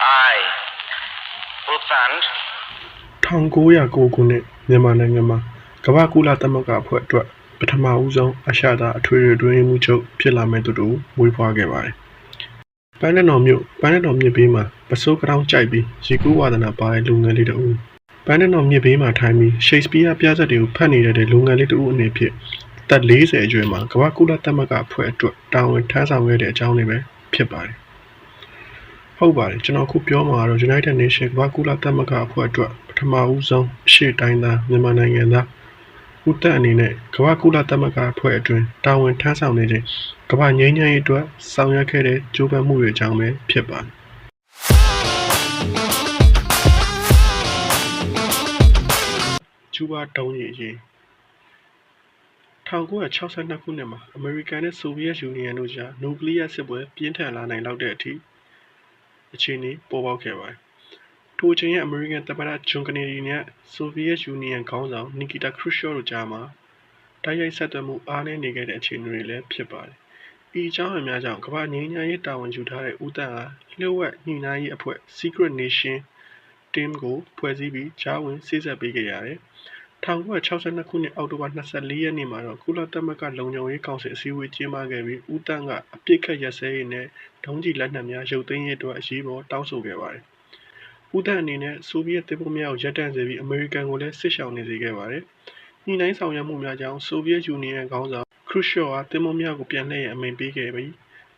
I, Butsand, 1909ခုနှစ်မြန်မာနိုင်ငံမှာကမ္ဘာကုလသမဂ္ဂအဖွဲ့အတွက်ပထမဦးဆုံးအရှာတာအထွေထွေတွင်းမှုချုပ်ဖြစ်လာမဲ့သူတို့မွေးဖွားခဲ့ပါတယ်။ပန်းနဲ့တော်မြို့ပန်းနဲ့တော်မြစ်ဘေးမှာပစိုးကတောင်းကြိုက်ပြီးရေကူးဝါဒနာပါတဲ့လူငယ်လေးတူပန်းနဲ့တော်မြစ်ဘေးမှာထိုင်ပြီးရှိတ်စပီးယားပြဇာတ်တွေကိုဖတ်နေတဲ့လူငယ်လေးတူအနေဖြင့်သက်40အရွယ်မှာကမ္ဘာကုလသမဂ္ဂအဖွဲ့အတွက်တာဝန်ထမ်းဆောင်ခဲ့တဲ့အကြောင်းလေးပဲဖြစ်ပါတယ်။ ဟုတ်ပါတယ်ကျွန်တော်ခုပြောမှာကတော့ United Nations ကမ္ဘာကုလသမဂ္ဂအဖွဲ့အတွက်ပထမဦးဆုံးအရှေ့တိုင်းသားမြန်မာနိုင်ငံသားဦးသက်အနေနဲ့ကမ္ဘာကုလသမဂ္ဂအဖွဲ့အတွင်းတာဝန်ထမ်းဆောင်နေခြင်းကမ္ဘာငြိမ်းချမ်းရေးအတွက်ဆောင်ရွက်ခဲ့တဲ့ကြိုးပမ်းမှုတွေအကြောင်းပဲဖြစ်ပါတယ်ကျူးဘာတောင်းရည်ရေး1962ခုနှစ်မှာအမေရိကန်နဲ့ဆိုဗီယက်ယူနီယံတို့ကြားနျူကလ িয়ার စစ်ပွဲပြင်းထန်လာနိုင်လောက်တဲ့အထိ အခြေအနေပေါ်ပေါက်ခဲ့ပါတယ်။ထိုအချိန်ရဲ့အမေရိကန်သမ္မတဂျွန်ကနေဒီနဲ့ဆိုဗီယက်ယူနီယံခေါင်းဆောင်နီကီတာခရုရှော့တို့ကြားမှာတိုက်ရိုက်ဆက်သွယ်မှုအားနည်းနေခဲ့တဲ့အခြေအနေတွေလည်းဖြစ်ပါတယ်။ဤအကြောင်းအများကြောင့်ကမ္ဘာငြိမ်းချမ်းရေးတာဝန်ယူထားတဲ့ဦးတန်းအားလျှို့ဝှက်ညှိနှိုင်းရေးအဖွဲ့ Secret Nation Team ကိုဖွဲ့စည်းပြီးဂျာဝင်စိစက်ပေးခဲ့ရတယ်။ 1962ခုနှစ် အောက်တိုဘာ24ရက်နေ့မှာတော့ ကုလသမဂ္ဂလုံခြုံရေးကောင်စီ အစည်းအဝေး ကျင်းပခဲ့ပြီး ဦးတန်းကအပြစ်ခတ်ရက်စဲရေးနဲ့ ဒုံးကျည်လက်နက်များ ရုပ်သိမ်းရေးအတွက် အရေးပေါ် တောင်းဆိုခဲ့ပါတယ်။ဦးတန်းအနေနဲ့ ဆိုဗီယက်တပ်ဖွဲ့များကို ရပ်တန့်စေပြီး အမေရိကန်ကိုလည်း စစ်ရှောင်နေစေခဲ့ပါတယ်။ညှိနှိုင်းဆောင်ရွက်မှုများကြောင့် ဆိုဗီယက်ယူနီယံခေါင်းဆောင်ခရုရှော့အားတပ်ဖွဲ့များကို ပြန်လှည့်ရန် အမိန့်ပေးခဲ့ပြီး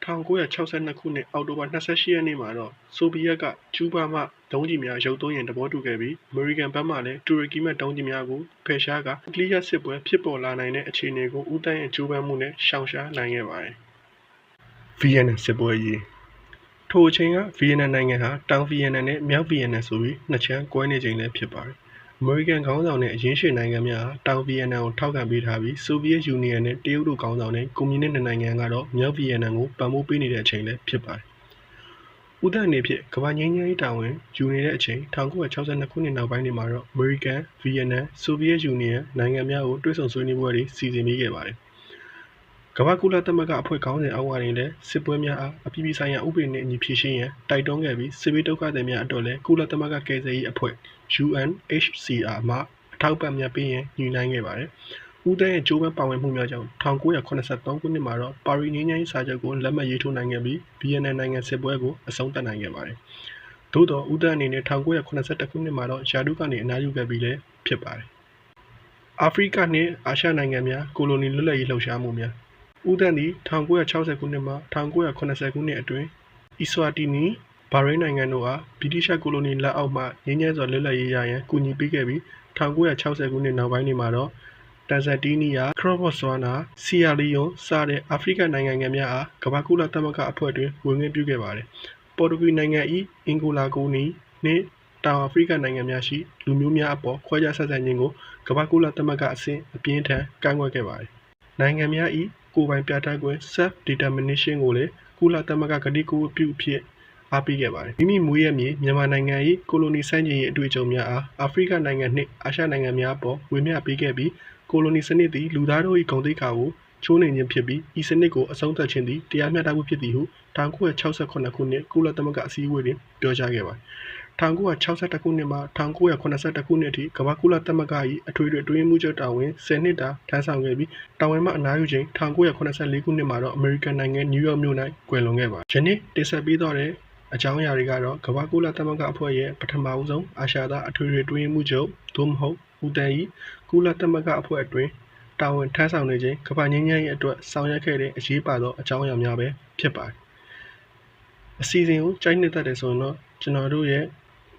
1962 ခုနှစ် အောက်တိုဘာ 28 ရက်နေ့မှာတော့ ဆိုဗီယက်က ကျူးဘာမှ ဒုံးကျည်များ ရုပ်သွင်းရန် သဘောတူခဲ့ပြီး အမေရိကန်ဘက်မှလည်း တူရကီမှ ဒုံးကျည်များကို ဖယ်ရှားကကလီးယားစစ်ပွဲ ဖြစ်ပေါ်လာနိုင်တဲ့ အခြေအနေကို ဦးတန်းရဲ့ကျူးပန်းမှုနဲ့ ရှောင်ရှားနိုင်ခဲ့ပါတယ်။ VN စစ်ပွဲကြီးထိုအချိန်က ဗီယက်နမ်နိုင်ငံဟာ တောင်ဗီယက်နမ်နဲ့ မြောက်ဗီယက်နမ်ဆိုပြီး နှစ်ချမ်းကွဲနေချိန်လည်း ဖြစ်ပါတယ်။ အမေရိကန်ခေါင်းဆောင်နဲ့အရင်းရှင်နိုင်ငံများဟာတောင်ဗီယက်နမ်ကိုထောက်ခံပေးထားပြီးဆိုဗီယက်ယူနီယံနဲ့တရုတ်တို့ခေါင်းဆောင်တဲ့ကွန်မြူနစ်နိုင်ငံကတော့မြောက်ဗီယက်နမ်ကိုပံ့ပိုးပေးနေတဲ့အချိန်လည်းဖြစ်ပါတယ်။ဦးတန်းအနေဖြင့်ကမ္ဘာငြိမ်းချမ်းရေးတာဝန်ယူနေတဲ့အချိန်1962ခုနှစ်နောက်ပိုင်းတွေမှာတော့အမေရိကန်၊ဗီယက်နမ်၊ဆိုဗီယက်ယူနီယံနိုင်ငံများကိုတွဲဆုံဆွေးနွေးပွဲတွေစီစဉ်ပေးခဲ့ပါတယ်။ ကမ္ဘာကုလသမဂ္ဂအဖွဲ့ခေါင်းစဉ်အောက်ကနေလည်းစစ်ပွဲများအားအပြည်ပြည်ဆိုင်ရာဥပဒေနဲ့အညီဖြေရှင်းရန်တိုက်တွန်းခဲ့ပြီးစစ်ဘေးဒုက္ခသည်များအတွက်လည်းကုလသမဂ္ဂကယ်ဆယ်ရေးအဖွဲ့ UNHCR မှအထောက်အပံ့များပေးရန်ညှိနှိုင်းခဲ့ပါတယ်။ဦးတန်းရဲ့ကြိုးပမ်းပါဝင်မှုများကြောင့်1983ခုနှစ်မှာတော့ပါရီငြိမ်းချမ်းရေးစာချုပ်ကိုလက်မှတ်ရေးထိုးနိုင်ခဲ့ပြီးဗီယက်နမ်နိုင်ငံစစ်ပွဲကိုအဆုံးသတ်နိုင်ခဲ့ပါတယ်။သို့သောဦးတန်းအနေနဲ့1982ခုနှစ်မှာတော့ယာတုကနေအနားယူခဲ့ပြီးလည်းဖြစ်ပါတယ်။အာဖရိကနှင့်အာရှနိုင်ငံများကိုလိုနီလွတ်လပ်ရေးလှုပ်ရှားမှုများ ဦးတန်းသည်1960ခုနှစ်မှ1980ခုနှစ်အတွင်းအီဆွာတီနီဘာရိန်းနိုင်ငံတို့အားဗြိတိရှကိုလိုနီလက်အောက်မှငြိမ်းချမ်းစွာလွတ်လပ်ရေးရရန်ကူညီပေးခဲ့ပြီး1960ခုနှစ်နောက်ပိုင်းတွေမှာတော့တန်ဇတ်တီးနီးယားခရော့ဘော့ဆွာနာဆီယာလီယွန်စတဲ့အာဖရိကနိုင်ငံငယ်များအားကမ္ဘာကုလသမဂ္ဂအဖွဲ့တွင်ဝင်ငင်းပြုခဲ့ပါတယ်။ပေါ်တူဂီနိုင်ငံ၏အင်ဂိုလာကိုနီနှင့်တောင်အာဖရိကနိုင်ငံများရှိလူမျိုးများအပေါ်ခွဲခြားဆက်ဆံခြင်းကိုကမ္ဘာကုလသမဂ္ဂအဆင့်အပြင်းထန်ကန့်ကွက်ခဲ့ပါတယ်။နိုင်ငံများ၏ ကိုယ်ပိုင်ပြဋ္ဌာန်းခွင့် self determination ကိုလည်းကုလသမဂ္ဂကတိကဝတ်ပြုဖြစ်အားပေးခဲ့ပါတယ်။မိမိမွေးရမြေမြန်မာနိုင်ငံ၏ကိုလိုနီစန့်ကျင်ရေးအတွေ့အကြုံများအားအာဖရိကနိုင်ငံနှင့်အာရှနိုင်ငံများအပေါ်ဝေမျှပေးခဲ့ပြီးကိုလိုနီစနစ်သည်လူသားတို့၏ဂုဏ်သိက္ခာကိုချိုးနှိမ်ခြင်းဖြစ်ပြီးဤစနစ်ကိုအဆုံးသတ်ခြင်းသည်တရားမျှတမှုဖြစ်သည်ဟု1968ခုနှစ်ကုလသမဂ္ဂအစည်းအဝေးတွင်ပြောကြားခဲ့ပါတယ်။ 1962ခုနှစ်မှ1982ခုနှစ်အထိကမ္ဘာကုလသမဂ္ဂ၏အထွေထွေအတွင်းမှုချုပ်တာဝန်10နှစ်တာထမ်းဆောင်ခဲ့ပြီးတာဝန်မှအနားယူချိန်1984ခုနှစ်မှာတော့အမေရိကန်နိုင်ငံနယူးယောက်မြို့၌ကွယ်လွန်ခဲ့ပါတယ်။ယနေ့တင်ဆက်ပေးတော့တဲ့အကြောင်းအရာတွေကတော့ကမ္ဘာကုလသမဂ္ဂအဖွဲ့ရဲ့ပထမဦးဆုံးအာရှသားအထွေထွေအတွင်းမှုချုပ်သို့မဟုတ်ဦးတန်ဤကုလသမဂ္ဂအဖွဲ့အတွင်းတာဝန်ထမ်းဆောင်နေခြင်းကမ္ဘာငြိမ်းချမ်းရေးအတွက်ဆောင်ရွက်ခဲ့တဲ့အရေးပါသောအကြောင်းအရာများပဲဖြစ်ပါတယ်။အစီအစဉ်ကိုကြိုက်နှစ်သက်တယ်ဆိုရင်တော့ကျွန်တော်တို့ရဲ့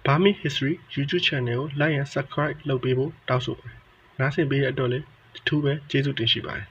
Burmese History YouTube Channel ကို Like and Subscribe လုပ်ပေးဖို့တောင်းဆိုပါတယ်။နားဆင်ပေးတဲ့အတွက်လည်းအထူးပဲကျေးဇူးတင်ရှိပါတယ်